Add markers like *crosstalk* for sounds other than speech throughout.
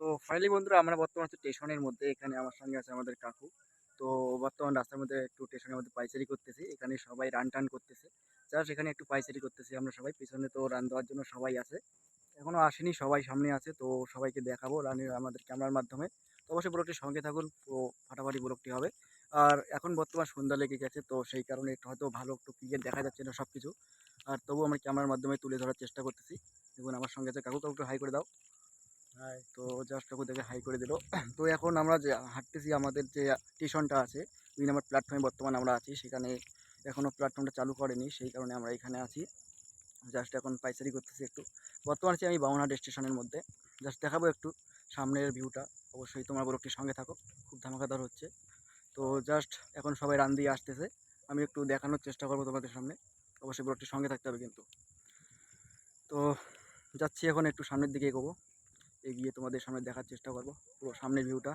তো ফাইনালি বন্ধুরা আমরা বর্তমান স্টেশনের মধ্যে। এখানে আমার সঙ্গে আছে আমাদের কাকু। তো বর্তমান রাস্তার মধ্যে একটু স্টেশনের মধ্যে পাইচারি করতেছি। এখানে সবাই রান টান করতেছে। জাস্ট এখানে একটু পাইচারি করতেছি আমরা সবাই। পিছনে তো রান দেওয়ার জন্য সবাই আছে। এখনও আসেনি, সবাই সামনে আছে। তো সবাইকে দেখাবো রানের আমাদের ক্যামেরার মাধ্যমে। তো অবশ্যই ব্লগটির সঙ্গে থাকুন। তো ফাটাফাটি ব্লগটি হবে। আর এখন বর্তমান সন্ধ্যা লেগে গেছে। তো সেই কারণে একটু হয়তো ভালো একটু ক্লিয়ার দেখা যাচ্ছে না সব কিছু আর তবুও আমরা ক্যামেরার মাধ্যমে তুলে ধরার চেষ্টা করতেছি। দেখুন, আমার সঙ্গে আছে কাকু। একটু হাই করে দাও। তো জাস্ট কাকু দেখে হাই করে দিল। *clears throat* তো এখন আমরা যে হাঁটতেছি, আমাদের যে স্টেশনটা আছে, দুই নম্বর প্ল্যাটফর্মে বর্তমানে আমরা আছি। সেখানে এখনও প্ল্যাটফর্মটা চালু করেনি, সেই কারণে আমরা এখানে আছি। জাস্ট এখন পাইচারি করতেছি একটু। বর্তমানে আছি আমি বামনহাট স্টেশনের মধ্যে। জাস্ট দেখাবো একটু সামনের ভিউটা অবশ্যই তোমার ব্লগটির সঙ্গে থাকো, খুব ধামাকাদার হচ্ছে। তো জাস্ট এখন সবাই রান দিয়ে আসতেছে। আমি একটু দেখানোর চেষ্টা করব তোমাদের সামনে। অবশ্যই ব্লগটির সঙ্গে থাকতে হবে কিন্তু। তো যাচ্ছি এখন একটু সামনের দিকে এগোবো। এগিয়ে তোমাদের সামনে দেখার চেষ্টা করব, পুরো সামনের ভিউটা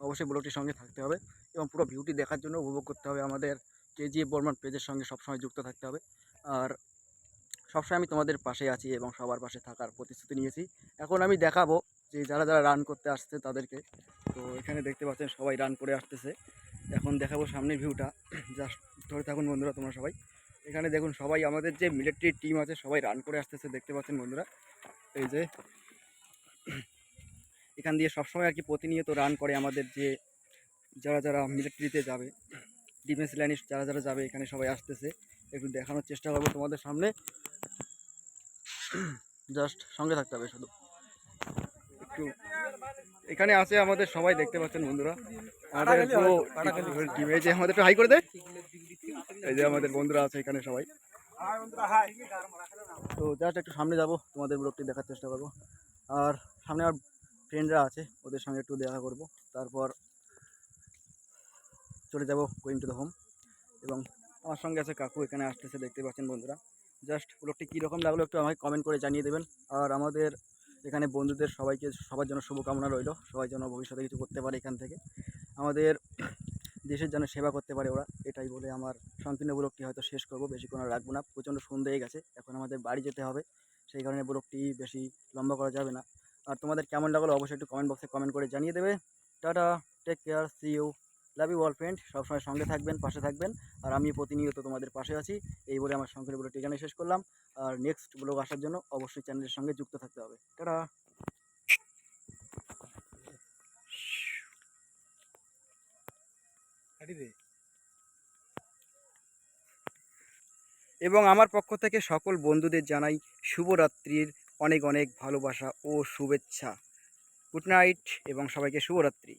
অবশ্যই ব্লগটির সঙ্গে থাকতে হবে এবং পুরো ভিউটি দেখার জন্য উপভোগ করতে হবে আমাদের কেজিএফ বর্মান পেজের সঙ্গে সবসময় যুক্ত থাকতে হবে। আর সবসময় আমি তোমাদের পাশে আছি এবং সবার পাশে থাকার প্রতিশ্রুতি নিয়েছি। এখন আমি দেখাবো যে যারা যারা রান করতে আসছে তাদেরকে। তো এখানে দেখতে পাচ্ছেন সবাই রান করে আসতেছে। এখন দেখাবো সামনের ভিউটা জাস্ট ধরে থাকুন বন্ধুরা, তোমরা সবাই। এখানে দেখুন সবাই, আমাদের যে মিলিটারি টিম আছে, সবাই রান করে আসতেছে, দেখতে পাচ্ছেন বন্ধুরা। এই যে *clears throat* এখান দিয়ে সবসময় আর কি প্রতিনিয়ত রান করে আমাদের যে যারা যারা মিলিটারিতে যাবে ডিফেন্স লাইনে যারা যারা যাবে এখানে সবাই আসতেছে। একটু দেখানোর চেষ্টা করব তোমাদের সামনে। *clears throat* জাস্ট সঙ্গে থাকতে হবে শুধু। একটু এখানে আছে আমাদের সবাই দেখতে পাচ্ছেন বন্ধুরা। আমাদের পুরো টিম এই যে আমাদের একটু হাই করে দেয় এই যে আমাদের বন্ধুরা আছে এখানে সবাই। তো জাস্ট একটু সামনে যাব তোমাদের ব্লগটি দেখার চেষ্টা করব। আর সামনে আর ফ্রেন্ডরা আছে, ওদের সঙ্গে একটু দেখা করব। তারপর চলে যাব গোয়িং টু দ্য হোম এবং আমার সঙ্গে আছে কাকু, এখানে আসতেছে, দেখতে পাচ্ছেন বন্ধুরা। জাস্ট ব্লগটি কীরকম লাগল একটু আমাকে কমেন্ট করে জানিয়ে দেবেন। আর আমাদের এখানে বন্ধুদের সবাইকে, সবার জন্য শুভকামনা রইল, সবাই যেন ভবিষ্যতে কিছু করতে পারে এখান থেকে। আমাদের দেশের যেন সেবা করতে পারে ওরা, এটাই বলে আমার সংকীর্ণ ব্লগটি হয়তো শেষ করব, বেশিক্ষণ রাখব না। প্রচণ্ড সন্ধ্যে গেছে, এখন আমাদের বাড়ি যেতে হবে। সেই কারণে ব্লগটি বেশি লম্বা করা যাবে না। আর তোমাদের কেমন লাগল অবশ্যই একটু কমেন্ট বক্সে কমেন্ট করে জানিয়ে দেবে। Tata take care see you love you all friend সবসময় সঙ্গে থাকবেন, পাশে থাকবেন। আর আমি প্রতিনিয়ত তোমাদের পাশে আছি, এই বলে আমার সংকীর্ণ ব্লগটি এখানে শেষ করলাম। আর নেক্সট ব্লগ আসার জন্য অবশ্যই চ্যানেলের সঙ্গে যুক্ত থাকতে হবে। টাটা। এবং আমার পক্ষ থেকে সকল বন্ধুদের জানাই শুভরাত্রির অনেক অনেক ভালোবাসা ও শুভেচ্ছা। গুড নাইট এবং সবাইকে শুভরাত্রি।